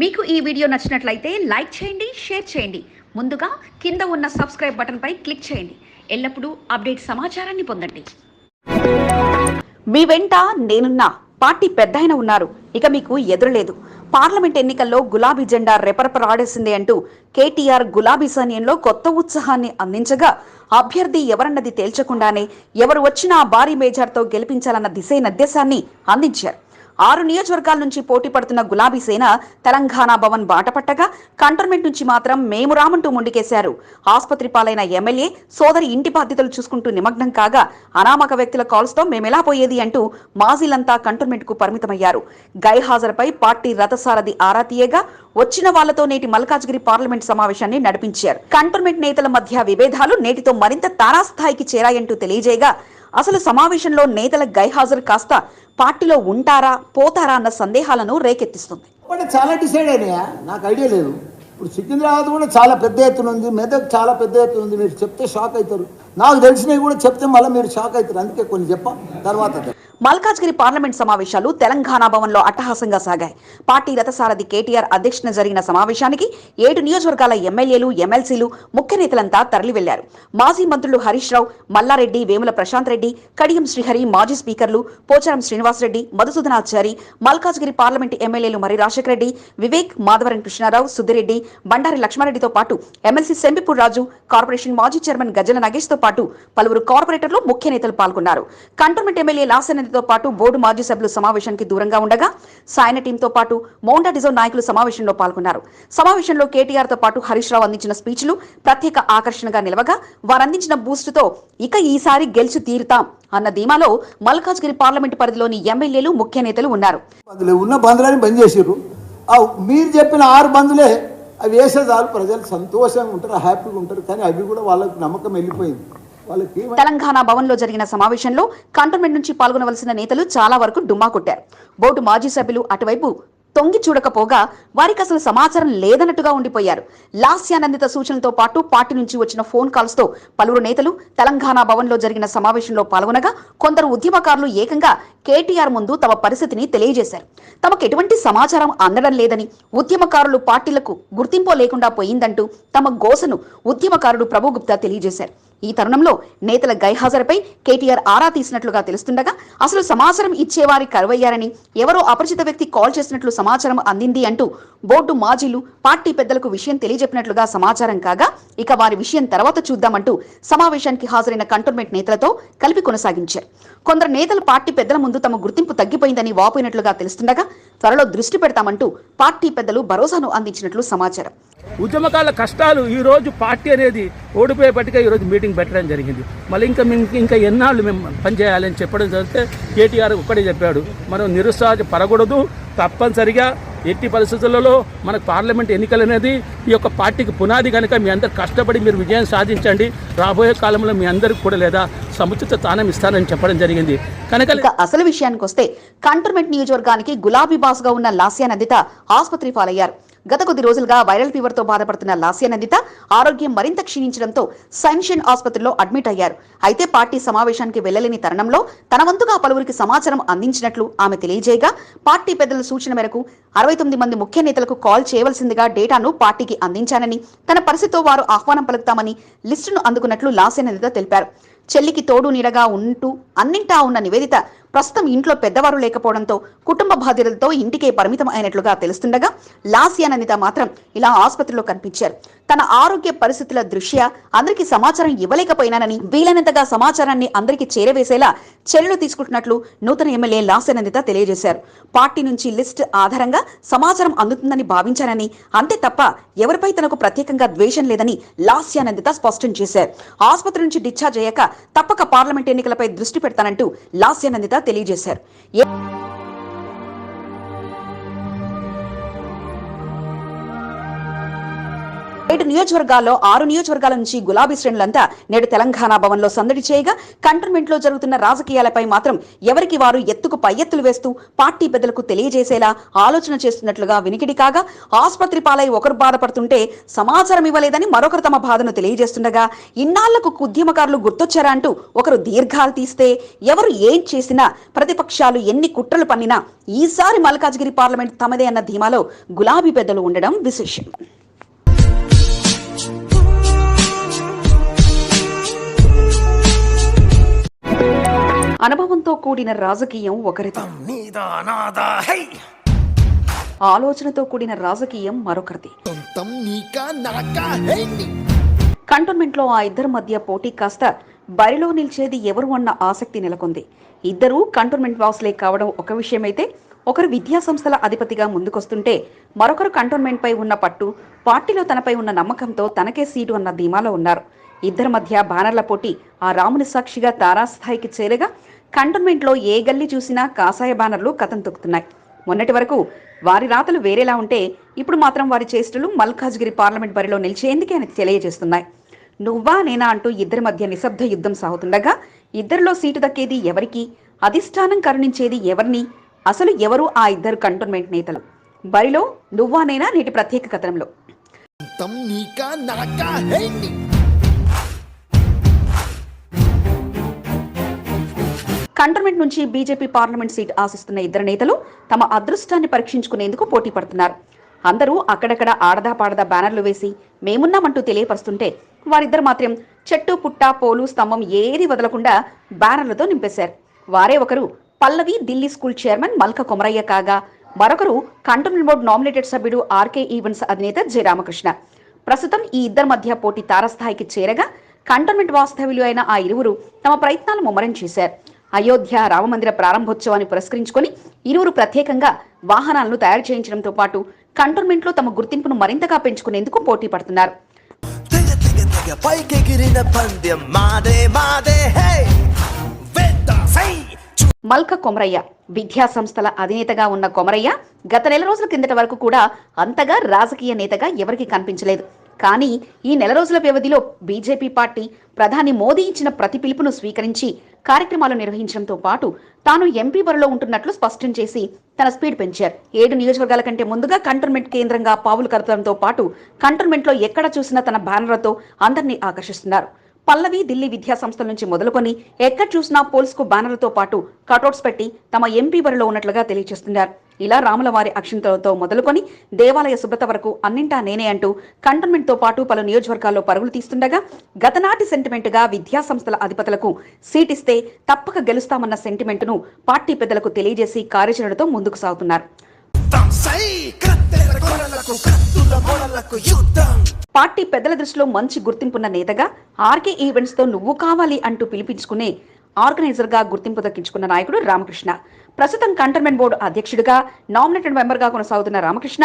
మీకు ఈ వీడియో నచ్చినట్లయితే లైక్ చేయండి షేర్ చేయండి. ముందుగా కింద ఉన్న సబ్స్క్రైబ్ బటన్పై క్లిక్ చేయండి. ఎల్లప్పుడూ అప్డేట్ సమాచారాన్ని పొందండి. మీ వెంట నేనున్నా పార్టీ పెద్ద ఉన్నారు. ఇక మీకు ఎదురులేదు. పార్లమెంట్ ఎన్నికల్లో గులాబీ జెండా రెపరెపరాడేసింది అంటూ కేటీఆర్ గులాబీ సైన్యంలో కొత్త ఉత్సాహాన్ని అందించగా అభ్యర్థి ఎవరన్నది తేల్చకుండానే ఎవరు వచ్చినా భారీ మేజార్తో గెలిపించాలన్న దిశే నిర్దేశాన్ని అందించారు. ఆరు నియోజకవర్గాల నుంచి పోటీ పడుతున్న గులాబీ సేన తెలంగాణ భవన్ బాటపట్టగా కంటోన్మెంట్ నుంచి మాత్రం మేము రామంటూ ముండికేశారు. ఆసుపత్రి పాలైన ఎమ్మెల్యే సోదరి ఇంటి బాధ్యతలు చూసుకుంటూ నిమగ్నం కాగా అనామక వ్యక్తుల కాల్స్తో మేమెలా పోయేది అంటూ మాజీలంతా కంటోన్మెంట్కు పరిమితమయ్యారు. గైహాజరుపై పార్టీ రథసారథి ఆరా తీయగా వచ్చిన వాళ్ళతో నేటి మల్కాజ్గిరి పార్లమెంట్ సమావేశాన్ని నడిపించారు. కంటోన్మెంట్ నేతల మధ్య విభేదాలు నేటితో మరింత తారాస్థాయికి చేరాయంటూ తెలియజేయగా అసలు సమావేశంలో నేతల గైహాజరు కాస్త పార్టీలో ఉంటారా పోతారా అన్న సందేహాలను రేకెత్తిస్తుంది. అంటే చాలా డిసైడ్ అయినాయా? నాకు ఐడియా లేదు. ఇప్పుడు సికింద్రాబాద్ కూడా చాలా పెద్ద ఎత్తున ఉంది మెదక్ చాలా పెద్ద ఎత్తున ఉంది. మీరు చెప్తే షాక్ అవుతారు. నాకు తెలిసినవి కూడా చెప్తే మళ్ళీ మీరు షాక్ అవుతారు. అందుకే కొన్ని చెప్ప తర్వాత మల్కాజ్గిరి పార్లమెంట్ సమావేశాలు తెలంగాణ భవన్లో అట్టహాసంగా సాగాయి. పార్టీ రథసారథి కేటీఆర్ అధ్యక్షతన జరిగిన సమావేశానికి ఏడు నియోజకవర్గాల ఎమ్మెల్యేలు ఎమ్మెల్సీలు ముఖ్య నేతలంతా తరలి వెళ్ళారు మాజీ మంత్రులు హరీష్ రావు మల్లారెడ్డి వేముల ప్రశాంత్ రెడ్డి కడియం శ్రీహరి మాజీ స్పీకర్లు పోచారం శ్రీనివాసరెడ్డి మధుసూదనాచారి మల్కాజ్గిరి పార్లమెంట్ ఎమ్మెల్యేలు మరి రాజశేఖర రెడ్డి వివేక్ మాధవరం కృష్ణారావు సుద్దిరెడ్డి బండారి లక్ష్మారెడ్డితో పాటు ఎమ్మెల్సీ సెంబిపూర్ రాజు కార్పొరేషన్ మాజీ చైర్మన్ గజల నగేష్తో పాటు పలువురు కార్పొరేటర్లు ముఖ్య నేతలు పాల్గొన్నారు. కంటోన్మెంట్ ఎమ్మెల్యే లాసెనదితో పాటు బోర్డు మాజీ సభ్యులు సమావేశానికి దూరంగా ఉండగా సాయన టీంతో పాటు మౌండా డిజోన్ నాయకులు సమావేశంలో పాల్గొన్నారు. సమావేశంలో కేటీఆర్తో పాటు హరీష్ రావు అందించిన స్పీచ్లు ప్రత్యేక ఆకర్షణగా నిలవగా వారందించిన బూస్ట్తో ఇక ఈసారి గెలిచి తీరుతాం అన్న ధీమాలో మల్కాజ్గిరి పార్లమెంటు పరిధిలోని ఎమ్మెల్యేలు ముఖ్య నేతలు ఉన్నారు. ఉన్న బంధులని బంద్ చేసిర్రు. మీరు చెప్పిన ఆరు బంధులే అవి వేసే చాలు. ప్రజలు సంతోషంగా ఉంటారు హ్యాపీగా ఉంటారు. కానీ అవి కూడా వాళ్ళకి నమ్మకం వెళ్ళిపోయింది. వాళ్ళకి తెలంగాణ భవన్లో జరిగిన సమావేశంలో కంటోన్మెంట్ నుంచి పాల్గొనవలసిన నేతలు చాలా వరకు డుమ్మా కొట్టారు. బోర్డు మాజీ సభ్యులు అటువైపు తొంగి చూడకపోగా వారికి అసలు సమాచారం లేదన్నట్టుగా ఉండిపోయారు. లాస్యానందిత సూచనలతో పాటు పార్టీ నుంచి వచ్చిన ఫోన్ కాల్స్తో పలువురు నేతలు తెలంగాణ భవన్లో జరిగిన సమావేశంలో పాల్గొనగా కొందరు ఉద్యమకారులు ఏకంగా కేటీఆర్ ముందు తమ పరిస్థితిని తెలియజేశారు. తమకు ఎటువంటి సమాచారం అందడం లేదని ఉద్యమకారులు పార్టీలకు గుర్తింపు లేకుండా పోయిందంటూ తమ గోసను ఉద్యమకారుడు ప్రభుగుప్తా తెలియజేశారు. ఈ తరుణంలో నేతల గైహాజరుపై కేటీఆర్ ఆరా తీసినట్లుగా తెలుస్తుండగా అసలు సమాచారం ఇచ్చేవారి కరువయ్యారని ఎవరో అపరిచిత వ్యక్తి కాల్ చేసినట్లు సమాచారం అందింది అంటూ బోర్డు మాజీలు పార్టీ పెద్దలకు విషయం తెలియజెప్పినట్లుగా సమాచారం కాగా ఇక వారి విషయం తర్వాత చూద్దామంటూ సమావేశానికి హాజరైన కంటోన్మెంట్ నేతలతో కలిపి కొనసాగించారు. కొందరు నేతలు పార్టీ పెద్దల ముందు తమ గుర్తింపు తగ్గిపోయిందని వాపోయినట్లుగా తెలుస్తుండగా త్వరలో దృష్టి పెడతామంటూ పార్టీ పెద్దలు భరోసాను అందించినట్లు సమాచారం. ఉద్యమకాల కష్టాలు ఈరోజు పార్టీ అనేది ఓడిపోయేపటిగా ఈరోజు మీటింగ్ పెట్టడం జరిగింది. మళ్ళీ ఇంకా మేము ఇంకా ఎన్నాళ్ళు మేము పనిచేయాలని చెప్పడం జరిగితే కేటీఆర్ ఒక్కడే చెప్పాడు. మనం నిరుత్సాహ పడకూడదు తప్పనిసరిగా ఎట్టి పరిస్థితులలో మనకు పార్లమెంట్ ఎన్నికలు అనేది ఈ యొక్క పార్టీకి పునాది కనుక మీ అందరు కష్టపడి మీరు విజయం సాధించండి. రాబోయే కాలంలో మీ అందరికి కూడా లేదా సముచిత స్థానం ఇస్తానని చెప్పడం జరిగింది. కనుక అసలు విషయానికి వస్తే కంటోన్మెంట్ నియోజకవర్గానికి గులాబీ బాస్గా ఉన్న లాస్యా నందిత ఆసుపత్రి పాలయ్యారు. గత కొద్ది రోజులుగా వైరల్ ఫీవర్తో బాధపడుతున్న లాస్యానందిత ఆరోగ్యం మరింత క్షీణించడంతో సైన్షియన్ ఆసుపత్రిలో అడ్మిట్ అయ్యారు. అయితే పార్టీ సమావేశానికి వెళ్ళలేని తరుణంలో తన వంతుగా పలువురికి సమాచారం అందించినట్లు ఆమె తెలియజేయగా పార్టీ పెద్దల సూచన మేరకు అరవై తొమ్మిది మంది ముఖ్య నేతలకు కాల్ చేయవలసిందిగా డేటాను పార్టీకి అందించానని తన పరిస్థితితో వారు ఆహ్వానం పలుకుతామని లిస్టును అందుకున్నట్లు లాస్యానందిత తెలిపారు. చెల్లికి తోడు నీడగా ఉంటూ అన్నింటా ఉన్న నివేదిత ప్రస్తుతం ఇంట్లో పెద్దవారు లేకపోవడంతో కుటుంబ బాధ్యతలతో ఇంటికే పరిమితం అయినట్లుగా తెలుస్తుండగా లాస్యానందిత మాత్రం ఇలా ఆసుపత్రిలో కనిపించారు. తన ఆరోగ్య పరిస్థితుల దృష్ట్యా అందరికీ సమాచారం ఇవ్వలేకపోయినానని వీలైనంతగా సమాచారాన్ని అందరికీ చేరవేసేలా చర్యలు తీసుకుంటున్నట్లు నూతన ఎమ్మెల్యే లాస్యానందిత తెలియజేశారు. పార్టీ నుంచి లిస్ట్ ఆధారంగా సమాచారం అందుతుందని భావించానని అంతే తప్ప ఎవరిపై తనకు ప్రత్యేకంగా ద్వేషం లేదని లాస్యానందిత స్పష్టం చేశారు. ఆసుపత్రి నుంచి డిశ్చార్జ్ అయ్యాక తప్పక పార్లమెంట్ ఎన్నికలపై దృష్టి పెడతానంటూ లాస్యానందిత తెలియజేశారు. నియోజకవర్గాల్లో ఆరు నియోజకవర్గాల నుంచి గులాబీ శ్రేణులంతా నేడు తెలంగాణ భవన్లో సందడి చేయగా కంటోన్మెంట్లో జరుగుతున్న రాజకీయాలపై మాత్రం ఎవరికి వారు ఎత్తుకు పై ఎత్తులు వేస్తూ పార్టీ పెద్దలకు తెలియజేసేలా ఆలోచన చేస్తున్నట్లుగా వినికిడి కాగా ఆసుపత్రి పాలై ఒకరు బాధపడుతుంటే సమాచారం ఇవ్వలేదని మరొకరు తమ బాధను తెలియజేస్తుండగా ఇన్నాళ్ళకు ఉద్యమకారులు గుర్తొచ్చారా అంటూ ఒకరు దీర్ఘాలు తీస్తే ఎవరు ఏం చేసినా ప్రతిపక్షాలు ఎన్ని కుట్రలు పన్నినా ఈసారి మల్కాజ్గిరి పార్లమెంట్ తమదే అన్న ధీమాలో గులాబీ పెద్దలు ఉండడం విశేషం. అనుభవంతో కూడిన రాజకీయం ఒకరిది. ఆలోచనతో కూడిన రాజకీయం మరొకరిది. సొంతం నీకా నాకా హై! నీ కంటోన్మెంట్లో ఆ ఇద్దరి మధ్య పోటీ కాస్త బరిలో నిలిచేది ఎవరు అన్న ఆసక్తి నెలకొంది. ఇద్దరూ కంటోన్మెంట్ వాసులే కావడం ఒక విషయమైతే ఒకరు విద్యా సంస్థల అధిపతిగా ముందుకొస్తుంటే మరొకరు కంటోన్మెంట్ పై ఉన్న పట్టు పార్టీలో తనపై ఉన్న నమ్మకంతో తనకే సీటు అన్న ధీమాలో ఉన్నారు. ఇద్దరి మధ్య బ్యానర్ల పోటీ ఆ రాముని సాక్షిగా తారాస్థాయికి చేరగా కంటోన్మెంట్లో ఏ గల్లీ చూసినా కాషాయ బ్యానర్లు కథం తొక్కుతున్నాయి. మొన్నటి వరకు వారి రాతలు వేరేలా ఉంటే ఇప్పుడు మాత్రం వారి చేష్టలు మల్కాజ్గిరి పార్లమెంట్ బరిలో నిలిచేందుకే అని తెలియజేస్తున్నాయి. నువ్వా నేనా అంటూ ఇద్దరి మధ్య నిశ్శబ్ద యుద్ధం సాగుతుండగా ఇద్దరిలో సీటు దక్కేది ఎవరికి? అధిష్టానం కరుణించేది ఎవరిని? అసలు ఎవరు ఆ ఇద్దరు కంటోన్మెంట్ నేతలు? బరిలో నువ్వా నేనా నేటి ప్రత్యేక కథనంలో. కంటోన్మెంట్ నుంచి బీజేపీ పార్లమెంట్ సీట్ ఆశిస్తున్న ఇద్దరు నేతలు తమ అదృష్టాన్ని పరీక్షించుకునేందుకు పోటీ పడుతున్నారు. అందరూ అక్కడక్కడ ఆడదా పాడదా బ్యానర్లు వేసి మేమున్నామంటూ తెలియపరుస్తుంటే వారిద్దరు మాత్రం చెట్టు పుట్ట పోలు స్తంభం ఏది వదలకుండా బ్యానర్లతో నింపేశారు. వారే ఒకరు పల్లవి ఢిల్లీ స్కూల్ చైర్మన్ మల్క కొమరయ్య కాగా మరొకరు కంటోన్మెంట్ బోర్డు నామినేటెడ్ సభ్యుడు ఆర్కే ఈవెంట్స్ అధినేత జయరామకృష్ణ ప్రస్తుతం ఈ ఇద్దరి మధ్య పోటీ తారస్థాయికి చేరగా కంటోన్మెంట్ వాస్తవ్యులు అయిన ఆ ఇరువురు తమ ప్రయత్నాలు ముమ్మరం చేశారు. అయోధ్య రామమందిర ప్రారంభోత్సవాన్ని పురస్కరించుకొని ఇరువురు ప్రత్యేకంగా వాహనాలను తయారు చేయించడంతో పాటు కంటోన్మెంట్లో తమ గుర్తింపును మరింతగా పెంచుకునేందుకు పోటీ పడుతున్నారు. మల్క కొమరయ్య విద్యా సంస్థల అధినేతగా ఉన్న కొమరయ్య గత నెల రోజుల కిందట వరకు కూడా అంతగా రాజకీయ నేతగా ఎవరికీ కనిపించలేదు. కానీ ఈ నెల రోజుల వ్యవధిలో బీజేపీ పార్టీ ప్రధాని మోదీ ఇచ్చిన ప్రతి పిలుపును స్వీకరించి కార్యక్రమాలు నిర్వహించడంతో పాటు తాను ఎంపీ బరిలో ఉంటున్నట్లు స్పష్టం చేసి తన స్పీడ్ పెంచారు. ఏడు నియోజకవర్గాల కంటే ముందుగా కంటోన్మెంట్ కేంద్రంగా పావులు కదపడంతో పాటు కంటోన్మెంట్లో ఎక్కడ చూసినా తన బ్యానర్లతో అందరినీ ఆకర్షిస్తున్నారు. పల్లవి ఢిల్లీ విద్యా సంస్థల నుంచి మొదలుకొని ఎక్కడ చూసినా పోల్స్కు బ్యానర్లతో పాటు కటౌట్స్ పెట్టి తమ ఎంపీ బరిలో ఉన్నట్లుగా తెలియజేస్తున్నారు. ఇలా రాములవారి అక్షింతలతో మొదలుకొని దేవాలయ శుభ్రత వరకు అన్నింటా నేనే అంటూ కంటోన్మెంట్తో పాటు పలు నియోజకవర్గాల్లో పరుగులు తీస్తుండగా గతనాటి సెంటిమెంట్గా విద్యా సంస్థల అధిపతులకు సీటిస్తే తప్పక గెలుస్తామన్న సెంటిమెంట్ను పార్టీ పెద్దలకు తెలియజేసి కార్యాచరణతో ముందుకు సాగుతున్నారు. పార్టీ పెద్దల దృష్టిలో మంచి గుర్తింపున్న నేతగా ఆర్కే ఈవెంట్స్తో నువ్వు కావాలి అంటూ పిలిపించుకునే ఆర్గనైజర్గా గుర్తింపు దక్కించుకున్న నాయకుడు రామకృష్ణ. ప్రస్తుతం కంటోన్మెంట్ బోర్డు అధ్యక్షుడిగా నామినేటెడ్ మెంబర్గా కొనసాగుతున్న రామకృష్ణ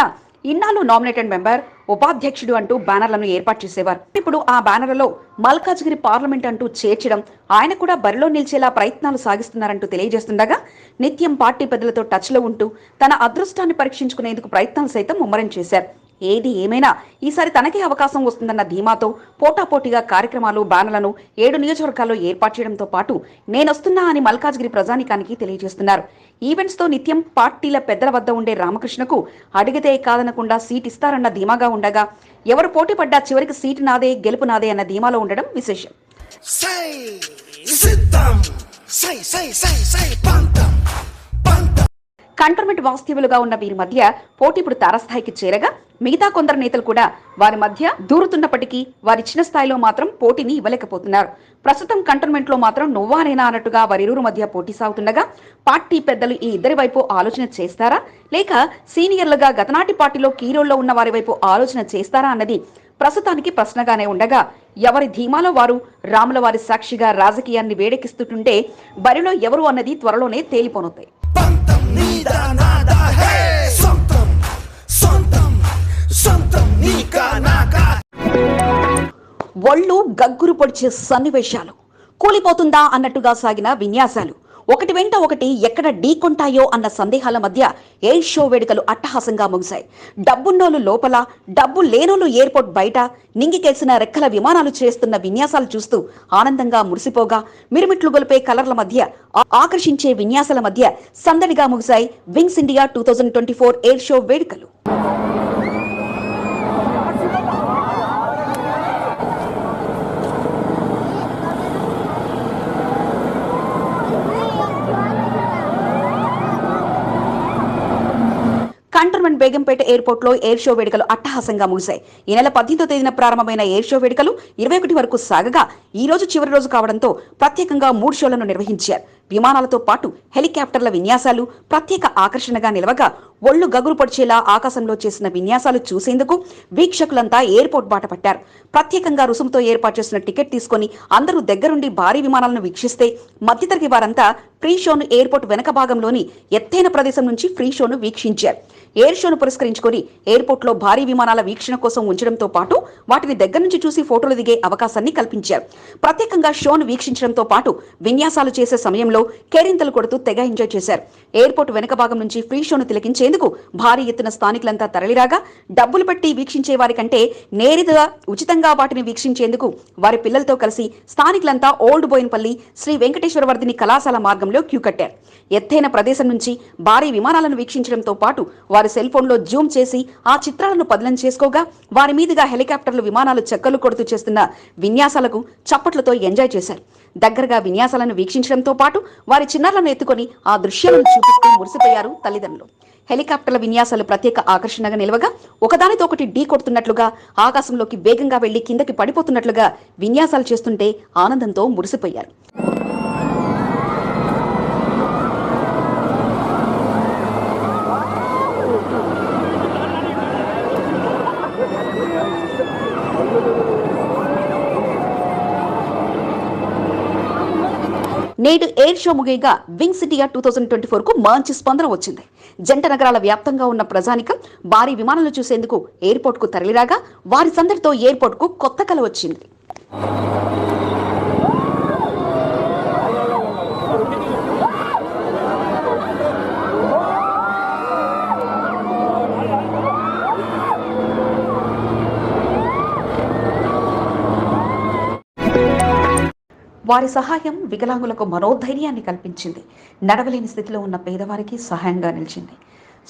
ఇన్నాళ్ళు నామినేటెడ్ మెంబర్ ఉపాధ్యక్షుడు అంటూ బ్యానర్లను ఏర్పాటు చేసేవారు. ఇప్పుడు ఆ బ్యానర్లలో మల్కాజ్గిరి పార్లమెంట్ అంటూ చేర్చడం ఆయన కూడా బరిలో నిలిచేలా ప్రయత్నాలు సాగిస్తున్నారంటూ తెలియజేస్తుండగా నిత్యం పార్టీ పెద్దలతో టచ్లో ఉంటూ తన అదృష్టాన్ని పరీక్షించుకునేందుకు ప్రయత్నాలు సైతం ముమ్మరం చేశారు. ఏది ఏమైనా ఈసారి తనకే అవకాశం వస్తుందన్న ధీమాతో పోటాపోటీగా కార్యక్రమాలు బ్యానర్లను ఏడు నియోజకవర్గాల్లో ఏర్పాటు చేయడంతో పాటు నేనొస్తున్నా అని మల్కాజ్గిరి ప్రజానికానికి తెలియజేస్తున్నారు. ఈవెంట్స్తో నిత్యం పార్టీల పెద్దల వద్ద ఉండే రామకృష్ణకు అడిగితే కాదనకుండా సీట్ ఇస్తారన్న ధీమాగా ఉండగా ఎవరు పోటీ పడ్డా చివరికి సీటు నాదే గెలుపు నాదే అన్న ధీమాలో ఉండడం విశేషం. సై సిద్ధం సై సై సై సై పంతం పంతం. కంటర్మెంట్ వాస్తవ్యులుగా ఉన్న వీరి మధ్య పోటీ ఇప్పుడు తారస్థాయికి చేరగా మిగతా కొందరు నేతలు కూడా వారి మధ్య దూరుతున్నప్పటికీ వారిచ్చిన స్థాయిలో మాత్రం పోటీని ఇవ్వలేకపోతున్నారు. ప్రస్తుతం కంటోన్మెంట్లో మాత్రం నువ్వానేనా అన్నట్టుగా వారిరువురు మధ్య పోటీ సాగుతుండగా పార్టీ పెద్దలు ఈ ఇద్దరి వైపు ఆలోచన చేస్తారా? లేక సీనియర్లుగా గతనాటి పార్టీలో కీరోల్లో ఉన్న వారి వైపు ఆలోచన చేస్తారా అన్నది ప్రస్తుతానికి ప్రశ్నగానే ఉండగా ఎవరి ధీమాలో వారు రాముల వారి సాక్షిగా రాజకీయాన్ని వేడెక్కిస్తుంటే బరిలో ఎవరు అన్నది త్వరలోనే తేలిపోనుతాయి నీదా నాదా హే సొంతం సొంతం సొంతం నీకా నాకా ఒళ్ళు గగ్గురు పొడిచే సన్నివేశాలు. కూలిపోతుందా అన్నట్టుగా సాగిన విన్యాసాలు. ఒకటి వెంట ఒకటి ఎక్కడ ఢీకొంటాయో అన్న సందేహాల మధ్య ఎయిర్ షో వేడుకలు అట్టహాసంగా ముగిశాయి. డబ్బున్నోళ్ళు లోపల డబ్బు లేనోళ్ళు ఎయిర్పోర్ట్ బయట నింగికేసిన రెక్కల విమానాలు చేస్తున్న విన్యాసాలు చూస్తూ ఆనందంగా మురిసిపోగా మిరుమిట్లు గొలిపే కలర్ల మధ్య ఆకర్షించే విన్యాసాల మధ్య సందడిగా ముగిశాయి wings India two thousand twenty four air show వేడుకలు. కంటోన్మెంట్ బేగంపేట ఎయిర్పోర్ట్లో ఎయిర్ షో వేడుకలు అట్టహాసంగా ముగిశాయి. ఈ నెల పద్దెనిమిదో తేదీన ప్రారంభమైన ఎయిర్ షో వేడుకలు ఇరవై ఒకటి వరకు సాగగా ఈ రోజు చివరి రోజు కావడంతో ప్రత్యేకంగా మూడు షోలను నిర్వహించారు. విమానాలతో పాటు హెలికాప్టర్ల విన్యాసాలు ప్రత్యేక ఆకర్షణగా నిలవగా ఒళ్ళు గగులు పొడిచేలా ఆకాశంలో చేసిన విన్యాసాలు చూసేందుకు వీక్షకులంతా ఎయిర్పోర్ట్ బాట పట్టారు. ప్రత్యేకంగా రుసుముతో ఏర్పాటు చేసిన టికెట్ తీసుకొని అందరూ దగ్గరుండి భారీ విమానాలను వీక్షిస్తే మధ్యతరగతి వారంతా ఫ్రీ షోను ఎయిర్పోర్ట్ వెనక భాగంలోని ఎత్తైన ప్రదేశం నుంచి ఫ్రీ షోను వీక్షించారు. ఎయిర్ షోను పురస్కరించుకొని ఎయిర్పోర్ట్లో భారీ విమానాల వీక్షణ కోసం ఉంచడంతో పాటు వాటిని దగ్గర నుంచి చూసి ఫోటోలు దిగే అవకాశాన్ని కల్పించారు. ప్రత్యేకంగా షోను వీక్షించడంతో పాటు విన్యాసాలు చేసే సమయంలో కేరింతలు కొడుతూ తెగ ఎంజాయ్ చేశారు. ఎయిర్పోర్ట్ వెనక భాగం నుంచి ఫ్రీ షోను తిలకించేందుకు భారీ ఎత్తున స్థానికులంతా తరలిరాగా డబ్బులు పెట్టి వీక్షించే వారికంటే నేరుగా ఉచితంగా వాటిని వీక్షించేందుకు వారి పిల్లలతో కలిసి స్థానికులంతా ఓల్డ్ బోయిన్పల్లి శ్రీ వెంకటేశ్వర వర్ధిని కళాశాల మార్గంలో క్యూ కట్టారు. ఎత్తైన ప్రదేశం నుంచి భారీ విమానాలను వీక్షించడంతో పాటు వారి సెల్ ఫోన్లో జూమ్ చేసి ఆ చిత్రాలను పదిలం చేసుకోగా వారి మీదుగా హెలికాప్టర్లు విమానాలు చెక్కలు కొడుతూ చేస్తున్న విన్యాసాలకు చప్పట్లతో ఎంజాయ్ చేశారు. దగ్గరగా విన్యాసాలను వీక్షించడంతో పాటు వారి చిన్నారులను ఎత్తుకొని ఆ దృశ్యాలను చూపిస్తూ మురిసిపోయారు తల్లిదండ్రులు. హెలికాప్టర్ల విన్యాసాలు ప్రత్యేక ఆకర్షణగా నిలవగా ఒకదానితో ఒకటి ఢీ కొడుతున్నట్లుగా ఆకాశంలోకి వేగంగా వెళ్ళి కిందకి పడిపోతున్నట్లుగా విన్యాసాలు చేస్తుంటే ఆనందంతో మురిసిపోయారు. నేడు air show ముగియగా wing city two thousand twenty ఫోర్కు మంచి స్పందన వచ్చింది. జంట నగరాల వ్యాప్తంగా ఉన్న ప్రజానికం భారీ విమానాలు చూసేందుకు ఎయిర్పోర్ట్కు తరలిరాగా వారి సందడితో ఎయిర్పోర్ట్కు కొత్త కల వచ్చింది. వారి సహాయం వికలాంగులకు మనోధైర్యాన్ని కల్పించింది. నడవలేని స్థితిలో ఉన్న పేదవారికి సహాయంగా నిలిచింది.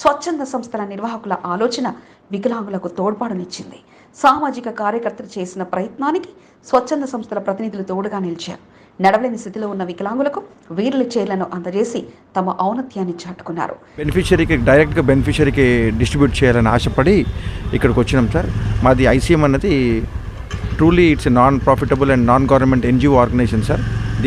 స్వచ్ఛంద సంస్థల నిర్వాహకుల ఆలోచన వికలాంగులకు తోడ్పాటునిచ్చింది. సామాజిక కార్యకర్తలు చేసిన ప్రయత్నానికి స్వచ్ఛంద సంస్థల ప్రతినిధులు తోడుగా నిలిచారు. నడవలేని స్థితిలో ఉన్న వికలాంగులకు వీరుల చైర్లను అందజేసి తమ ఔన్నత్యాన్ని చాటుకున్నారు. బెనిఫిషరీకి డైరెక్ట్గా బెనిఫిషరీకి డిస్ట్రిబ్యూట్ చేయాలని ఆశపడి ఇక్కడికి వచ్చినాం సార్. మాది ఐసీఎం అన్నది truly it's non profitable and non government NGO organisation sir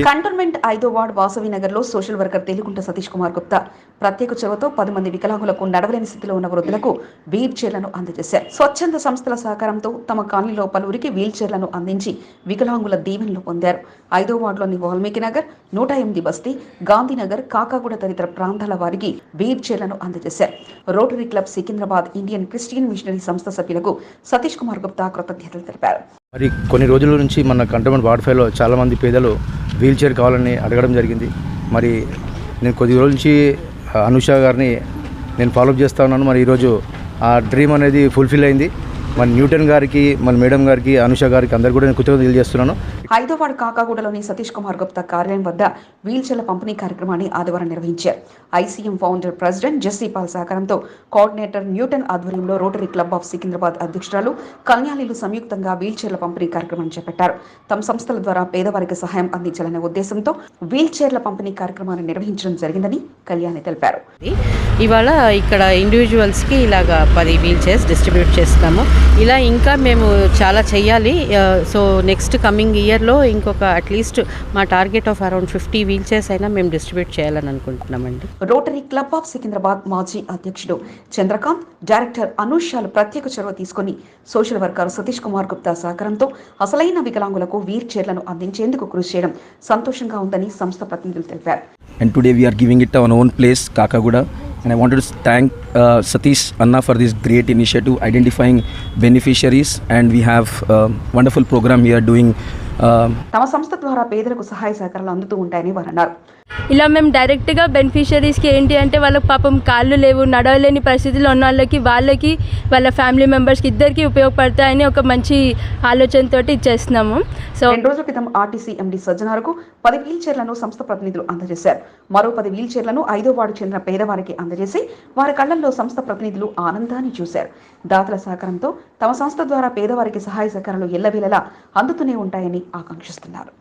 cantonment ఐదో వార్డు వాసవి నగర్లో సోషల్ వర్కర్ తెలుగుంట సతీష్ కుమార్ గుప్తా ప్రత్యేక చొరవతో పది మంది వికలాంగులకు నడవలేని స్థితిలో ఉన్న వృద్ధులకు వీల్ చైర్లను అందజేశారు. స్వచ్ఛంద సంస్థల సహకారంతో తమ కాలనీలో పలువురికి వీల్ చైర్లను అందించి వికలాంగుల దీవెనలు పొందారు. ఐదో వార్డులోని వాల్మీకి నగర్ నూట ఎనిమిది బస్తీ గాంధీనగర్ కాకాగూడ తదితర ప్రాంతాల వారికి వీల్ చైర్లను అందజేశారు. Rotary club Secunderabad Indian Christian missionary సంస్థ సభ్యులకు సతీష్ కుమార్ గుప్తా కృతజ్ఞతలు తెలిపారు. మరి కొన్ని రోజుల నుంచి మన కంటోన్మెంట్ వాడ్ఫైలో చాలామంది పేదలు వీల్ చైర్ కావాలని అడగడం జరిగింది. మరి నేను కొద్ది రోజుల నుంచి అనుష గారిని నేను ఫాలోఅప్ చేస్తా ఉన్నాను. మరి ఈరోజు ఆ డ్రీమ్ అనేది ఫుల్ఫిల్ అయింది. మరి న్యూటన్ గారికి మన మేడం గారికి అనుష గారికి అందరు కూడా నేను కృతజ్ఞతలు తెలియజేస్తున్నాను. హైదరాబాద్ కాకాగూడలోని సతీష్ కుమార్ గుప్తా కార్యాలయం వద్ద వీల్చైర్ల పంపిణీ కార్యక్రమాన్ని ఆదివారం నిర్వహించారు. ఐసీఎం ఫౌండర్ ప్రెసిడెంట్ జస్సీపాల్ సహకారంతో కోఆర్డినేటర్ న్యూటన్ ఆధ్వర్యంలో రోటరీ క్లబ్ ఆఫ్ సికింద్రాబాద్ అధ్యక్షురాలు కళ్యాణిలు సంయుక్తంగా వీల్చైర్ల పంపిణీ కార్యక్రమాన్ని చేపట్టారు. తమ సంస్థల ద్వారా పేదవారికి సహాయం అందించాలనే ఉద్దేశంతో వీల్చైర్ల పంపిణీ కార్యక్రమాన్ని నిర్వహించడం జరిగిందని కళ్యాణి తెలిపారు. ఇవాళ ఇక్కడ ఇండివిజువల్స్కి ఇలాగ పది వీల్ చైర్స్ డిస్ట్రిబ్యూట్ చేస్తున్నాము ఇలా ఇంకా మేము చాలా చెయ్యాలి. సో నెక్స్ట్ కమింగ్ ఇయర్ ఇయర్లో ఇంకొక అట్లీస్ట్ మా target of around fifty wheel chairs అయినా మేము డిస్ట్రిబ్యూట్ చేయాలని అనుకుంటున్నామండి. రోటరీ క్లబ్ ఆఫ్ సికింద్రాబాద్ మాజీ అధ్యక్షుడు చంద్రకాంత్ డైరెక్టర్ అనూషాలు ప్రత్యేక చొరవ తీసుకుని సోషల్ వర్కర్ సతీష్ కుమార్ గుప్తా సహకారంతో అసలైన వికలాంగులకు వీల్ చైర్లను అందించేందుకు కృషి చేయడం సంతోషంగా ఉందని సంస్థ ప్రతినిధులు తెలిపారు. Today we are giving it our own place kakaguda. And i wanted to thank uh, satish anna for this great initiative identifying beneficiaries. And we have a wonderful program here doing Um, తమ సంస్థ ద్వారా పేదలకు సహాయ సహకారాలు అందుతూ ఉంటాయని వారు అన్నారు. ఇలా మేము డైరెక్ట్గా బెనిఫిషరీస్కి ఏంటి అంటే వాళ్ళకి పాపం కాళ్ళు లేవు నడవలేని పరిస్థితిలో ఉన్న వాళ్ళకి వాళ్ళకి వాళ్ళ ఫ్యామిలీ మెంబర్స్కి ఇద్దరికి ఉపయోగపడతాయని ఒక మంచి ఆలోచనతోటి ఇచ్చేస్తున్నాము. సో రెండు రోజుల క్రితం ఆర్టీసీ ఎండి సజ్జనారుకు పది వీల్ చైర్లను సంస్థ ప్రతినిధులు అందజేశారు. మరో పది వీల్ చైర్లను ఐదో వార్డు చెందిన పేదవారికి అందజేసి వారి కళ్ళల్లో సంస్థ ప్రతినిధులు ఆనందాన్ని చూశారు. దాతల సహకారంతో తమ సంస్థ ద్వారా పేదవారికి సహాయ సహకారాలు ఎల్లవేళలా అందుతూనే ఉంటాయని ఆకాంక్షిస్తున్నారు.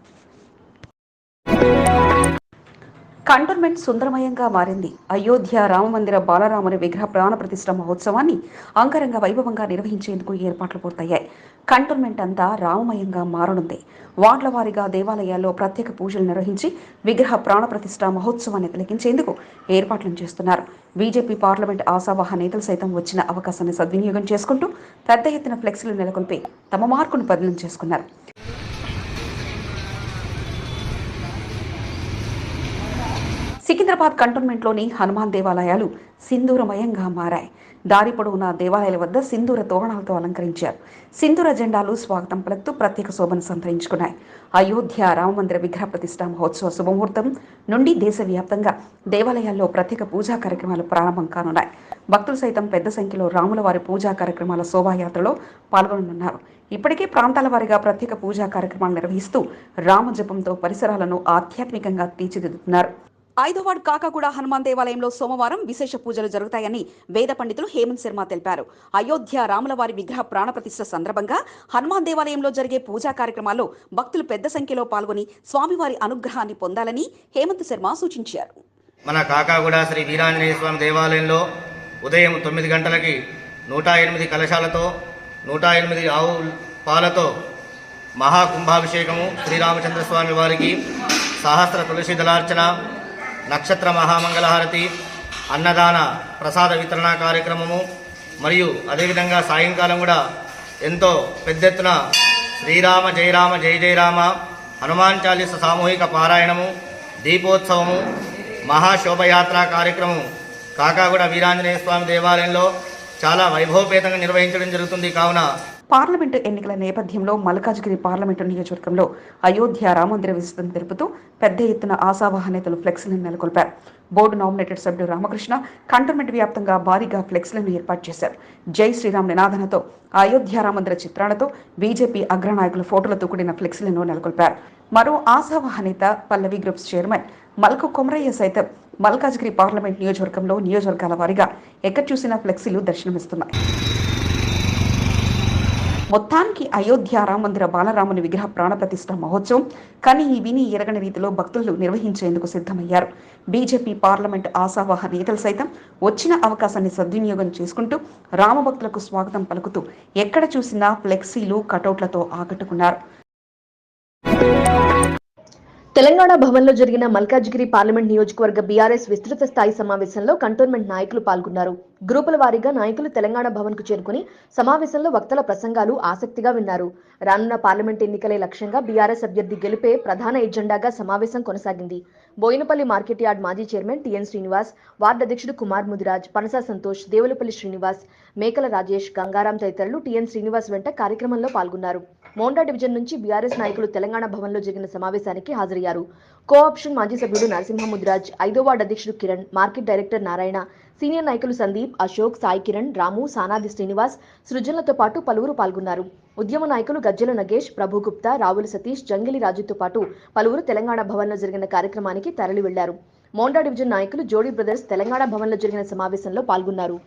కంటోన్మెంట్ సుందరమయంగా మారింది. అయోధ్య రామమందిర బాలరాముని విగ్రహ ప్రాణ ప్రతిష్ట మహోత్సవాన్ని అంగరంగ వైభవంగా నిర్వహించేందుకు ఏర్పాట్లు పూర్తయ్యాయి. కంటోన్మెంట్ అంతా రామమయంగా మారనుంది. వార్డుల వారీగా దేవాలయాల్లో ప్రత్యేక పూజలు నిర్వహించి విగ్రహ ప్రాణ ప్రతిష్ట మహోత్సవాన్ని తిలకించేందుకు ఏర్పాట్లను చేస్తున్నారు. బీజేపీ పార్లమెంట్ ఆశావాహ నేతలు సైతం వచ్చిన అవకాశాన్ని సద్వినియోగం చేసుకుంటూ పెద్ద ఎత్తున ఫ్లెక్సీలు నెలకొల్పి తమ మార్కును బదిలీ చేసుకున్నారు. సికింద్రాబాద్ కంటోన్మెంట్లోని హనుమాన్ దేవాలయాలు సింధూరమయంగా మారాయి. దారి పొడవునా దేవాలయాల వద్ద సింధూర తోరణాలతో అలంకరించారు. సింధూర జెండాలు స్వాగతం పలుకుతూ ప్రత్యేక శోభను సంతరించుకున్నాయి. అయోధ్య రామమందిర విగ్రహ ప్రతిష్ఠా మహోత్సవ శుభముహూర్తం నుండి దేశవ్యాప్తంగా దేవాలయాల్లో ప్రత్యేక పూజా కార్యక్రమాలు ప్రారంభం కానున్నాయి. భక్తులు సైతం పెద్ద సంఖ్యలో రాముల వారి పూజా కార్యక్రమాల శోభాయాత్రలో పాల్గొననున్నారు. ఇప్పటికే ప్రాంతాల వారీగా ప్రత్యేక పూజా కార్యక్రమాలు నిర్వహిస్తూ రామజపంతో పరిసరాలను ఆధ్యాత్మికంగా తీర్చిదిద్దుతున్నారు. ఐదో వార్డు కాకాగూడ హనుమాన్ దేవాలయంలో సోమవారం విశేష పూజలు జరుగుతాయని వేద పండితులు హేమంత్ శర్మ తెలిపారు. అయోధ్య రాములవారి విగ్రహ ప్రాణప్రతిష్ఠ సందర్భంగా హనుమాన్ దేవాలయంలో జరిగే పూజా కార్యక్రమాల్లో భక్తులు పెద్ద సంఖ్యలో పాల్గొని స్వామివారి అనుగ్రహాన్ని పొందాలని హేమంత్ శర్మ సూచించారు. మన కాకాగూడ శ్రీ వీరాంజనేయ స్వామి దేవాలయంలో ఉదయం తొమ్మిది గంటలకి నూట ఎనిమిది కలశాలతో నూట ఎనిమిది ఆవు పాలతో మహాకుంభాభిషేకము శ్రీరామచంద్ర స్వామి వారికి సహస్ర తులసి దళార్చన నక్షత్ర మహామంగళహారతి అన్నదాన ప్రసాద వితరణ కార్యక్రమము మరియు అదేవిధంగా సాయంకాలం కూడా ఎంతో పెద్ద ఎత్తున శ్రీరామ జయరామ జయ జయరామ హనుమాన్ చాలీస సామూహిక పారాయణము దీపోత్సవము మహాశోభయాత్ర కార్యక్రమం కాకాగూడ వీరాంజనేయ స్వామి దేవాలయంలో చాలా వైభవపేతంగా నిర్వహించడం జరుగుతుంది. కావున పార్లమెంటు ఎన్నికల నేపథ్యంలో మల్కాజ్గిరి పార్లమెంటు నియోజకవర్గంలో అయోధ్య రామందిర విస్తృతం తెలుపుతూ పెద్ద ఎత్తున ఆశావాహ నేతలు ఫ్లెక్సీలను నెలకొల్పారు. బోర్డు నామినేటెడ్ సభ్యుడు రామకృష్ణ కంటోన్మెంట్ వ్యాప్తంగా భారీగా ఫ్లెక్సీలను ఏర్పాటు చేశారు. జై శ్రీరామ్ నినాదనతో అయోధ్య రామందిర చిత్రాలతో బీజేపీ అగ్రనాయకుల ఫోటోలతో కూడిన ఫ్లెక్సీలను నెలకొల్పారు. మరో ఆశావాహ నేత పల్లవి గ్రూప్స్ చైర్మన్ మల్కు కొమరయ్య సైతం మల్కాజ్గిరి పార్లమెంట్ నియోజకవర్గంలో నియోజకవర్గాల వారీగా ఎక్కడ చూసినా ఫ్లెక్సీలు దర్శనమిస్తున్నాయి. మొత్తానికి అయోధ్య రామందిర బాలరాముని విగ్రహ ప్రాణప్రతిష్ఠ మహోత్సవం. కానీ ఈ విని ఎరగని రీతిలో భక్తులు నిర్వహించేందుకు సిద్ధమయ్యారు. బీజేపీ పార్లమెంట్ ఆశావాహ నేతలు సైతం వచ్చిన అవకాశాన్ని సద్వినియోగం చేసుకుంటూ రామభక్తులకు స్వాగతం పలుకుతూ ఎక్కడ చూసినా ఫ్లెక్సీలు కటౌట్లతో ఆకట్టుకున్నారు. తెలంగాణ భవన్లో జరిగిన మల్కాజ్గిరి పార్లమెంట్ నియోజకవర్గ బీఆర్ఎస్ విస్తృత స్థాయి సమావేశంలో కంటోన్మెంట్ నాయకులు పాల్గొన్నారు. గ్రూపుల వారీగా నాయకులు తెలంగాణ భవన్కు చేరుకుని సమావేశంలో వక్తల ప్రసంగాలు ఆసక్తిగా విన్నారు. రానున్న పార్లమెంట్ ఎన్నికలే లక్ష్యంగా బీఆర్ఎస్ అభ్యర్థి గెలిపే ప్రధాన ఎజెండాగా సమావేశం కొనసాగింది. బోయినపల్లి మార్కెట్ యార్డ్ మాజీ చైర్మన్ టిఎన్ శ్రీనివాస్ వార్డు అధ్యక్షుడు కుమార్ ముదిరాజ్ పనస సంతోష్ దేవులపల్లి శ్రీనివాస్ మేకల రాజేష్ గంగారాం తదితరులు టిఎన్ శ్రీనివాస్ వెంట కార్యక్రమంలో పాల్గొన్నారు. మోండా డివిజన్ నుంచి బీఆర్ఎస్ నాయకులు తెలంగాణ భవన్లో జరిగిన సమావేశానికి హాజరయ్యారు. కో ఆప్షన్ మాజీ సభ్యుడు నరసింహ ముదిరాజ్ ఐదో వార్డు అధ్యక్షుడు Kiran market director Narayana senior నాయకులు సందీప్ అశోక్ సాయి కిరణ్ రాము సానాది శ్రీనివాస్ సృజనలతో పాటు పలువురు పాల్గొన్నారు. ఉద్యమ నాయకులు గజ్జల నగేష్ ప్రభు గుప్తా రావుల సతీష్ జంగిలి రాజుతో పాటు పలువురు తెలంగాణ భవన్లో జరిగిన కార్యక్రమానికి తరలి వెళ్ళారు మోండా డివిజన్ నాయకులు జోడీ బ్రదర్స్ తెలంగాణ భవన్లో జరిగిన సమావేశంలో పాల్గొన్నారు.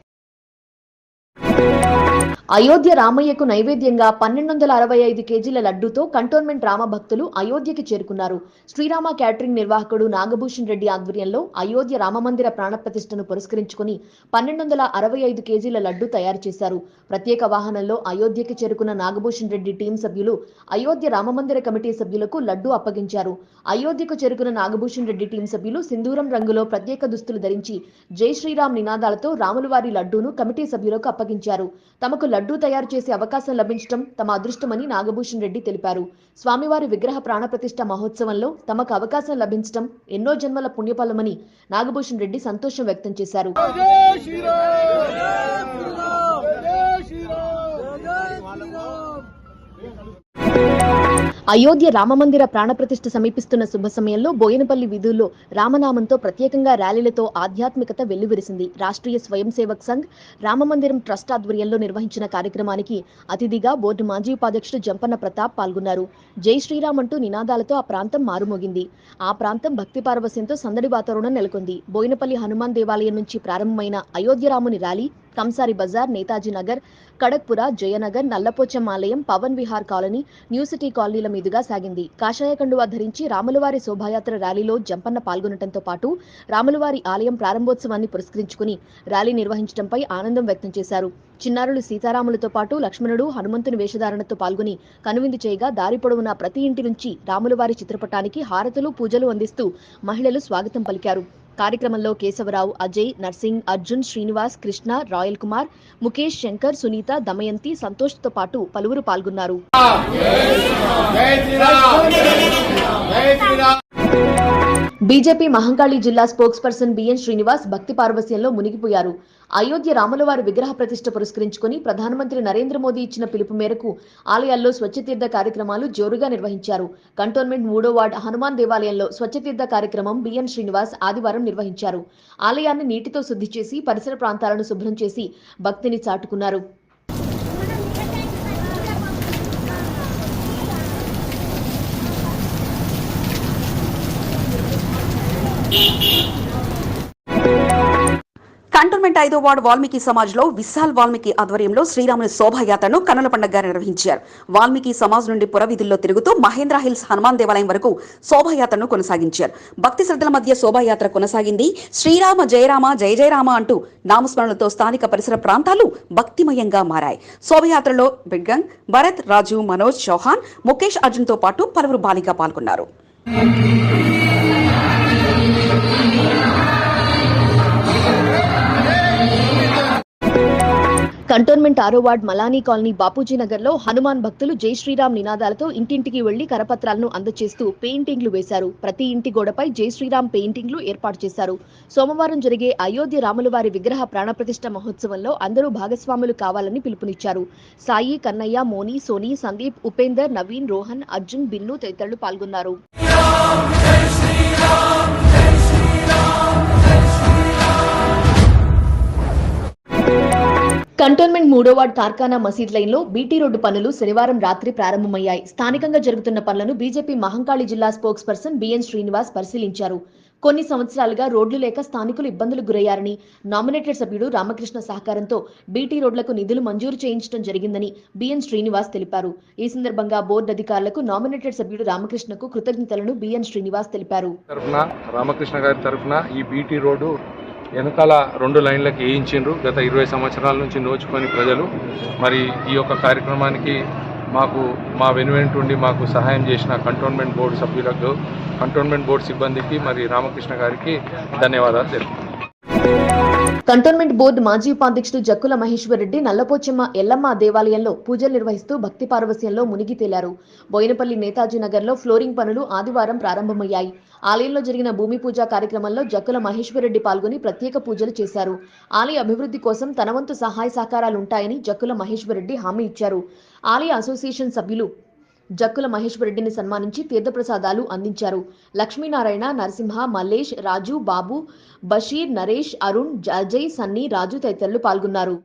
అయోధ్య రామయ్యకు నైవేద్యంగా పన్నెండు వందల అరవై ఐదు కేజీల లడ్డూతో కంటోన్మెంట్ రామ భక్తులు అయోధ్యకి చేరుకున్నారు. శ్రీరామ క్యాటరింగ్ నిర్వాహకుడు నాగభూషణ్ రెడ్డి ఆధ్వర్యంలో అయోధ్య రామమందిర ప్రాణప్రతిష్టను పురస్కరించుకుని పన్నెండు వందల అరవై ఐదు కేజీల లడ్డు తయారు చేశారు. ప్రత్యేక వాహనంలో అయోధ్యకి చేరుకున్న నాగభూషణ్ రెడ్డి టీం సభ్యులు అయోధ్య రామమందిర కమిటీ సభ్యులకు లడ్డు అప్పగించారు. అయోధ్యకు చేరుకున్న నాగభూషణ్ రెడ్డి టీం సభ్యులు సింధూరం రంగులో ప్రత్యేక దుస్తులు ధరించి జై శ్రీరామ్ నినాదాలతో రాములవారి లడ్డూను కమిటీ సభ్యులకు అప్పగించారు. తమకు లడ్డూ తయారు చేసే అవకాశం లభించడం తమ అదృష్టమని నాగభూషణ్ రెడ్డి తెలిపారు. స్వామివారి విగ్రహ ప్రాణప్రతిష్ఠ మహోత్సవంలో తమకు అవకాశం లభించడం ఎన్నో జన్మల పుణ్యఫలమని నాగభూషణ్ రెడ్డి సంతోషం వ్యక్తం చేశారు. అయోధ్య రామమందిర ప్రాణప్రతిష్ఠ సమీపిస్తున్న శుభ సమయంలో బోయనపల్లి వీధుల్లో రామనామంతో ప్రత్యేకంగా ర్యాలీలతో ఆధ్యాత్మికత వెల్లువిరిసింది. రాష్ట్రీయ స్వయం సేవక్ సంఘ్ రామమందిరం ట్రస్ట్ ఆధ్వర్యంలో నిర్వహించిన కార్యక్రమానికి అతిథిగా బోర్డు మాజీ ఉపాధ్యక్షుడు జంపన్న ప్రతాప్ పాల్గొన్నారు. జై శ్రీరామ్ అంటూ నినాదాలతో ఆ ప్రాంతం మారుమోగింది. ఆ ప్రాంతం భక్తి పారవస్యంతో సందడి వాతావరణం నెలకొంది. బోయినపల్లి హనుమాన్ దేవాలయం నుంచి ప్రారంభమైన అయోధ్య రాముని ర్యాలీ కంసారి బజార్ నేతాజీ నగర్ కడక్పుర జయనగర్ నల్లపోచం ఆలయం Pavan Vihar colony new city కాలనీల మీదుగా సాగింది. కాషాయ కండువా ధరించి రాములవారి శోభాయాత్ర ర్యాలీలో జంపన్న పాల్గొనడంతో పాటు రాములవారి ఆలయం ప్రారంభోత్సవాన్ని పురస్కరించుకుని ర్యాలీ నిర్వహించడంపై ఆనందం వ్యక్తం చేశారు. చిన్నారులు సీతారాములతో పాటు లక్ష్మణుడు హనుమంతుని వేషధారణతో పాల్గొని కనువిందు చేయగా దారి పొడవునా ప్రతి ఇంటి నుంచి రాములవారి చిత్రపటానికి హారతులు పూజలు అందిస్తూ మహిళలు స్వాగతం పలికారు. కార్యక్రమంలో కేశవరావు అజయ్ నర్సింగ్ అర్జున్ శ్రీనివాస్ కృష్ణ రాయల్ కుమార్ ముఖేష్ శంకర్ సునీత దమయంతి సంతోష్తో పాటు పలువురు పాల్గొన్నారు. బీజేపీ మహంకాళి జిల్లా స్పోక్స్ పర్సన్ బిఎన్ శ్రీనివాస్ భక్తి పార్వస్యంలో మునిగిపోయారు. అయోధ్య రాములవారి విగ్రహ ప్రతిష్ఠ పురస్కరించుకుని ప్రధానమంత్రి నరేంద్ర మోదీ ఇచ్చిన పిలుపు మేరకు ఆలయాల్లో స్వచ్ఛతీర్థ కార్యక్రమాలు జోరుగా నిర్వహించారు. కంటోన్మెంట్ మూడో వార్డ్ హనుమాన్ దేవాలయంలో స్వచ్ఛతీర్థ కార్యక్రమం బిఎన్ శ్రీనివాస్ ఆదివారం నిర్వహించారు. ఆలయాన్ని నీటితో శుద్ధి చేసి పరిసర ప్రాంతాలను శుభ్రం చేసి భక్తిని చాటుకున్నారు. కంటోన్మెంట్ ఐదో వార్డు వాల్మీకి సమాజ్లో విశాల్ వాల్మీకి ఆధ్వర్యంలో శ్రీరాముని శోభాయాత్రను కనుల పండుగగా నిర్వహించారు. వాల్మీకి సమాజ్ నుండి పురవీధుల్లో తిరుగుతూ మహేంద్ర హిల్స్ హనుమాన్ దేవాలయం వరకు శోభాయాత్రను కొనసాగించారు. భక్తి శ్రద్ధల మధ్య శోభాయాత్ర కొనసాగింది. శ్రీరామ జయరామ జయ జయరామ అంటూ నామస్మరణలతో స్థానిక పరిసర ప్రాంతాలు భక్తిమయంగా మారాయి. శోభయాత్రలో బిగ్గంగ్ భరత్ రాజు మనోజ్ చౌహాన్ ముఖేష్ అర్జున్తో పాటు పలువురు బాలిగా పాల్గొన్నారు. కంటోన్మెంట్ ఆరో వార్డ్ మలానీ కాలనీ బాపూజీ నగర్లో హనుమాన్ భక్తులు జై శ్రీరామ్ నినాదాలతో ఇంటింటికి వెళ్ళి కరపత్రాలను అందజేస్తూ పెయింటింగ్లు వేశారు. ప్రతి ఇంటి గోడపై జై శ్రీరామ్ పెయింటింగ్లు ఏర్పాటు చేశారు. సోమవారం జరిగే అయోధ్య రాములవారి విగ్రహ ప్రాణప్రతిష్ఠ మహోత్సవంలో అందరూ భాగస్వాములు కావాలని పిలుపునిచ్చారు. సాయి కన్నయ్య మోని సోని సందీప్ ఉపేందర్ నవీన్ రోహన్ అర్జున్ బిన్ను తదితరులు పాల్గొన్నారు. కంటోన్మెంట్ మూడో వార్డు తార్కానా మసీద్ లైన్లో బీటీ రోడ్డు పనులు శనివారం రాత్రి ప్రారంభమయ్యాయి. స్థానికంగా జరుగుతున్న పనులను బీజేపీ మహంకాళి జిల్లా స్పోక్స్ పర్సన్ బిఎన్ శ్రీనివాస్ పరిశీలించారు. కొన్ని సంవత్సరాలుగా రోడ్లు లేక స్థానికులు ఇబ్బందులకు గురయ్యారని నామినేటెడ్ సభ్యుడు రామకృష్ణ సహకారంతో బీటీ రోడ్లకు నిధులు మంజూరు చేయించడం జరిగిందని బిఎన్ శ్రీనివాస్ తెలిపారు. ఈ సందర్భంగా బోర్డు అధికారులకు నామినేటెడ్ సభ్యుడు రామకృష్ణకు కృతజ్ఞతలను బిఎన్ శ్రీనివాస్ తెలిపారు. రామకృష్ణ గారి తరఫున ఈ బీటీ రోడ్డు వెనకాల రెండు లైన్లకు వేయించిండ్రు. గత ఇరవై సంవత్సరాల నుంచి నోచుకొని ప్రజలు. మరి ఈ యొక్క కార్యక్రమానికి మాకు మా వెనువెంటుండి మాకు సహాయం చేసిన కంటోన్మెంట్ బోర్డు సభ్యులకు కంటోన్మెంట్ బోర్డు సిబ్బందికి మరి రామకృష్ణ గారికి ధన్యవాదాలు తెలుపుతున్నాను కంటోన్మెంట్ బోర్డు మాజీ ఉపాధ్యక్షుడు జక్కుల మహేశ్వరరెడ్డి నల్లపోచమ్మ ఎల్లమ్మ దేవాలయంలో పూజలు నిర్వహిస్తూ భక్తి పారవస్యంలో మునిగి తేలారు. బోయినపల్లి నేతాజీ నగర్లో ఫ్లోరింగ్ పనులు ఆదివారం ప్రారంభమయ్యాయి. ఆలయంలో జరిగిన భూమి పూజ కార్యక్రమంలో జక్కుల మహేశ్వరరెడ్డి పాల్గొని ప్రత్యేక పూజలు చేశారు. ఆలయ అభివృద్ధి కోసం తన వంతు సహాయ సహకారాలు ఉంటాయని జక్కుల మహేశ్వరరెడ్డి హామీ ఇచ్చారు. ఆలయ అసోసియేషన్ సభ్యులు జక్కుల మహేశ్వర్ రెడ్డిని సన్మానించి తీర్థప్రసాదాలు అందించారు. లక్ష్మీనారాయణ నరసింహ మల్లేష్ రాజు బాబు బషీర్ నరేష్ అరుణ్ అజయ్ సన్నీ రాజు తదితరులు పాల్గొన్నారు.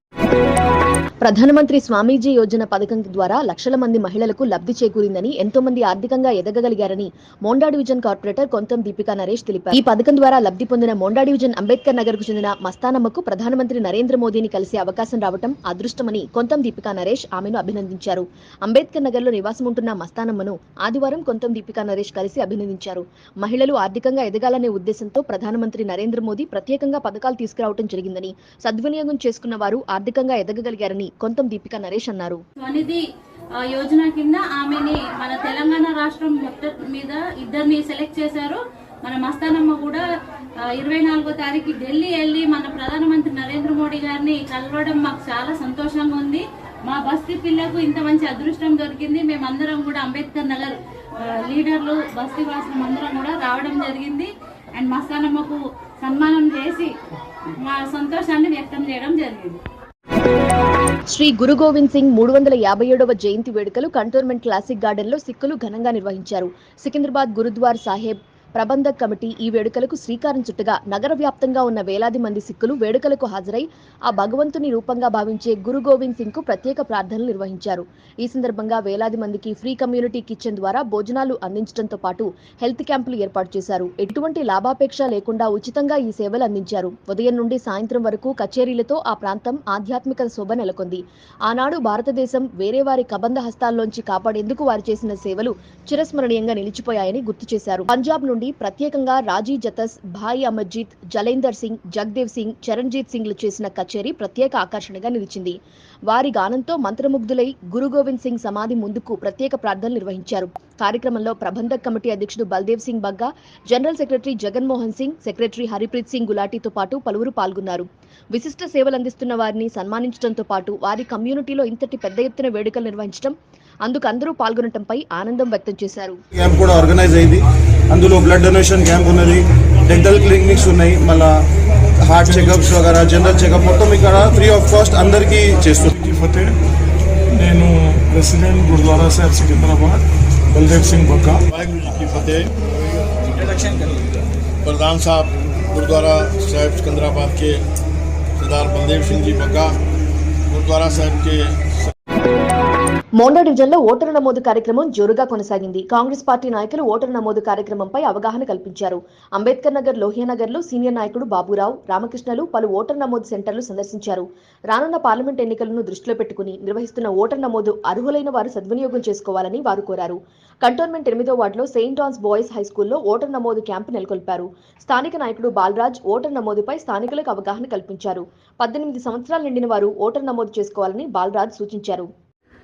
ప్రధానమంత్రి స్వామీజీ యోజన పథకం ద్వారా లక్షల మంది మహిళలకు లబ్ధి చేకూరిందని ఎంతో మంది ఆర్థికంగా ఎదగగలిగారని మోండా డివిజన్ కార్పొరేటర్ కొంతం దీపికా నరేష్ తెలిపారు. ఈ పథకం ద్వారా లబ్ధి పొందిన మోండా డివిజన్ అంబేద్కర్ నగర్కు చెందిన మస్తానమ్మకు ప్రధానమంత్రి నరేంద్ర మోదీని కలిసే అవకాశం రావటం అదృష్టమని కొంతం దీపికా నరేష్ ఆమెను అభినందించారు. అంబేద్కర్ నగర్లో నివాసం ఉంటున్న మస్తానమ్మను ఆదివారం కొంతం దీపికా నరేష్ కలిసి అభినందించారు. మహిళలు ఆర్థికంగా ఎదగాలనే ఉద్దేశంతో ప్రధానమంత్రి నరేంద్ర మోదీ ప్రత్యేకంగా పథకాలు తీసుకురావడం జరిగిందని సద్వినియోగం చేసుకున్న వారు ఆర్థిక ఆర్థికంగా ఎదగగలిగారని కొంతం దీపికా నరేష్ అన్నారు. స్వనిధి యోజన కింద ఆమెని మన తెలంగాణ రాష్ట్రం మొత్తం మీద ఇద్దరిని సెలెక్ట్ చేశారు. మన మస్తానమ్మ కూడా ఇరవై నాలుగో తారీఖు ఢిల్లీ వెళ్ళి మన ప్రధానమంత్రి నరేంద్ర మోడీ గారిని కలవడం మాకు చాలా సంతోషంగా ఉంది. మా బస్తీ పిల్లకు ఇంత మంచి అదృష్టం దొరికింది. మేమందరం కూడా అంబేద్కర్ నగర్ లీడర్లు బస్తీ వాసులం అందరం కూడా రావడం జరిగింది. అండ్ మస్తానమ్మకు సన్మానం చేసి మా సంతోషాన్ని వ్యక్తం చేయడం జరిగింది. శ్రీ గురు గోవింద్ సింగ్ మూడు వందల యాభై ఏడవ జయంతి వేడుకలు కంటోన్మెంట్ క్లాసిక్ గార్డెన్లో సిక్కులు ఘనంగా నిర్వహించారు. సికింద్రాబాద్ గురుద్వార్ సాహెబ్ ప్రబంధక్ కమిటీ ఈ వేడుకలకు శ్రీకారం చుట్టగా నగర వ్యాప్తంగా ఉన్న వేలాది మంది సిక్కులు వేడుకలకు హాజరై ఆ భగవంతుని రూపంగా భావించే గురు గోవింద్ సింగ్కు ప్రత్యేక ప్రార్థనలు నిర్వహించారు. ఈ సందర్భంగా వేలాది మందికి ఫ్రీ కమ్యూనిటీ కిచెన్ ద్వారా భోజనాలు అందించడంతో పాటు హెల్త్ క్యాంపులు ఏర్పాటు చేశారు. ఎటువంటి లాభాపేక్ష లేకుండా ఉచితంగా ఈ సేవలు అందించారు. ఉదయం నుండి సాయంత్రం వరకు కచేరీలతో ఆ ప్రాంతం ఆధ్యాత్మిక శోభ నెలకొంది. ఆనాడు భారతదేశం వేరే వారి కబంధ హస్తాల్లోంచి కాపాడేందుకు వారు చేసిన సేవలు చిరస్మరణీయంగా నిలిచిపోయాయని గుర్తు చేశారు. పంజాబ్ నుండి ప్రత్యేకంగా రాజీ జతస్ భాయ్ అమర్జీత్ జలేందర్ సింగ్ జగ్దేవ్ సింగ్ చరణ్జీత్ సింగ్లు చేసిన కచేరీ ప్రత్యేక ఆకర్షణగా నిలిచింది. వారి గానంతో మంత్రముగ్ధులై గురు గోవింద్ సింగ్ సమాధి ముందుకు ప్రత్యేక ప్రార్థనలు నిర్వహించారు. కార్యక్రమంలో ప్రబంధక కమిటీ అధ్యక్షుడు Baldev Singh Bagga general secretary Jaganmohan Singh secretary Haripreet Singh గులాటీతో పాటు పలువురు పాల్గొన్నారు. విశిష్ట సేవలు అందిస్తున్న వారిని సన్మానించడంతో పాటు వారి కమ్యూనిటీలో ఇంతటి పెద్ద ఎత్తున వేడుకలు నిర్వహించడం అందుకు అందరూ పాల్గొనడంపై ఆనందం వ్యక్తం చేశారు క్యాంప్ కూడా ఆర్గనైజ్ అయింది అందులో బ్లడ్ డొనేషన్ క్యాంప్ ఉన్నది డెంటల్ క్లినిక్స్ ఉన్నాయి మళ్ళా హార్ట్ చెకప్స్ వగేరా జనరల్ చెకప్ మొత్తం ఇక్కడ ఫ్రీ ఆఫ్ కాస్ట్ అందరికీ చేస్తుంది ఫతే నేను ప్రెసిడెంట్ గురుద్వారా సాహెబ్ సికింద్రాబాద్ బల్దేవ్ సింగ్ బక్కా वाहिगुरु जी की फतेह प्रधान साहब गुरुद्वारा साहिब सिकंदराबाद के सरदार बलदेव सिंह जी बग्गा गुरुद्वारा साहिब के మోండా డివిజన్లో ఓటరు నమోదు కార్యక్రమం జోరుగా కొనసాగింది. కాంగ్రెస్ పార్టీ నాయకులు ఓటరు నమోదు కార్యక్రమంపై అవగాహన కల్పించారు. అంబేద్కర్ నగర్ లోహియానగర్లో సీనియర్ నాయకుడు బాబురావు రామకృష్ణలు పలు ఓటర్ నమోదు సెంటర్లు సందర్శించారు. రానున్న పార్లమెంట్ ఎన్నికలను దృష్టిలో పెట్టుకుని నిర్వహిస్తున్న ఓటర్ నమోదు అర్హులైన వారు సద్వినియోగం చేసుకోవాలని వారు కోరారు. కంటోన్మెంట్ ఎనిమిదో వార్డులో సెయింట్ ఆన్స్ బాయ్స్ హై స్కూల్లో ఓటర్ నమోదు క్యాంపు నెలకొల్పారు. స్థానిక నాయకుడు బాలరాజ్ ఓటర్ నమోదుపై స్థానికులకు అవగాహన కల్పించారు. పద్దెనిమిది సంవత్సరాలు నిండిన వారు ఓటర్ నమోదు చేసుకోవాలని బాలరాజ్ సూచించారు.